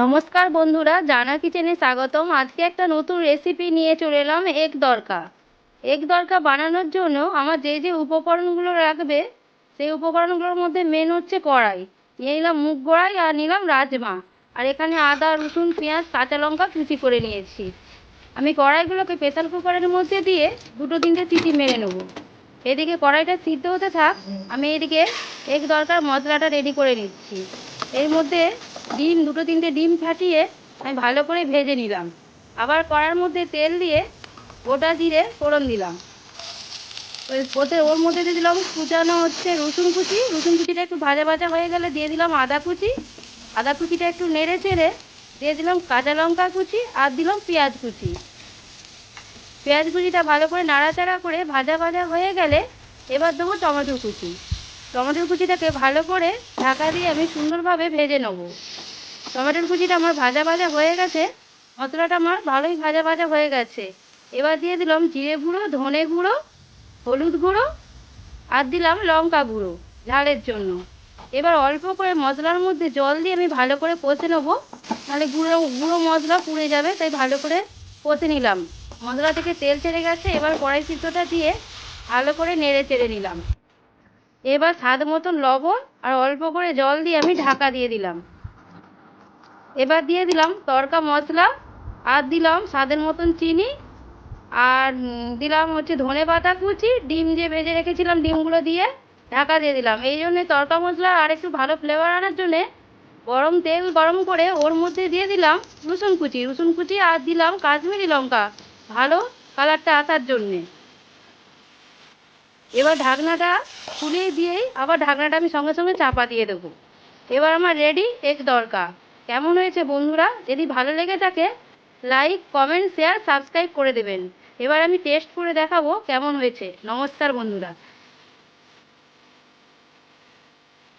নমস্কার বন্ধুরা, জানা কিচেনে স্বাগতম। আজকে একটা নতুন রেসিপি নিয়ে চলে এলাম, এগ দরকা। এগ দরকা বানানোর জন্য আমার যে যে উপকরণগুলো লাগবে, সেই উপকরণগুলোর মধ্যে মেন হচ্ছে কড়াই। নিয়ে নিলাম মুগ কড়াই আর নিলাম রাজমা। আর এখানে আদা, রসুন, পেঁয়াজ, কাঁচা লঙ্কা কুচি করে নিয়েছি। আমি কড়াইগুলোকে প্রেসার কুকারের মধ্যে দিয়ে দুটো তিনটে সিটি মেরে নেব। এদিকে কড়াইটা সিদ্ধ হতে থাক, আমি এদিকে এগ দরকার মশলাটা রেডি করে নিচ্ছি। এর মধ্যে ডিম, দুটো তিনটে ডিম ফাটিয়ে আমি ভালো করে ভেজে নিলাম। আবার কড়ার মধ্যে তেল দিয়ে গোটা জিরে ফোড়ন দিলাম। ওই ওতে ওর মধ্যে দিয়ে দিলাম কুচানো হচ্ছে রসুন কুচি। রসুন কুচিটা একটু ভাজা ভাজা হয়ে গেলে দিয়ে দিলাম আদা কুচি। আদা কুচিটা একটু নেড়ে চেড়ে দিয়ে দিলাম কাঁচা লঙ্কা কুচি আর দিলাম পেঁয়াজ কুচি। পেঁয়াজ কুচিটা ভালো করে নাড়াচাড়া করে ভাজা ভাজা হয়ে গেলে এবার দেবো টমেটো কুচি। টমেটোর কুচিটাকে ভালো করে ঢাকা দিয়ে আমি সুন্দরভাবে ভেজে নেব। টমেটোর কুচিটা আমার ভাজা ভাজা হয়ে গেছে, মশলাটা আমার ভালোই ভাজা ভাজা হয়ে গেছে। এবার দিয়ে দিলাম জিরে গুঁড়ো, ধনে গুঁড়ো, হলুদ গুঁড়ো, আর দিলাম লঙ্কা গুঁড়ো ঝালের জন্য। এবার অল্প করে মশলার মধ্যে জল দিয়ে আমি ভালো করে কষে নেব। নাহলে গুঁড়ো গুঁড়ো মশলা পুড়ে যাবে, তাই ভালো করে কষে নিলাম। মশলা থেকে তেল ছেড়ে গেছে, এবার কড়াই সিদ্ধটা দিয়ে ভালো করে নেড়ে চেড়ে নিলাম। এবার স্বাদ মতন লবণ আর অল্প করে জল দিয়ে আমি ঢাকা দিয়ে দিলাম। এবার দিয়ে দিলাম তড়কা মশলা, আর দিলাম স্বাদের মতন চিনি, আর দিলাম হচ্ছে ধনে পাতা কুচি, ডিম যে ভেজে রেখেছিলাম ডিমগুলো দিয়ে, ঢাকা দিয়ে দিলাম। এই জন্যে তড়কা মশলা আর একটু ভালো ফ্লেভার আনার জন্যে গরম তেল গরম করে ওর মধ্যে দিয়ে দিলাম রসুন কুচি। রসুন কুচি আর দিলাম কাশ্মীরি লঙ্কা, ভালো কালারটা আসার জন্যে। এবার ঢাকনাটা খুলে দিয়েই আবার ঢাকনাটা আমি সঙ্গে সঙ্গে চাপা দিয়ে দেবো। এবার আমার রেডি এক দরকার কেমন হয়েছে বন্ধুরা? যদি ভালো লেগে থাকে লাইক কমেন্ট শেয়ার সাবস্ক্রাইব করে দেবেন। এবার আমি টেস্ট করে দেখাবো কেমন হয়েছে। নমস্কার বন্ধুরা।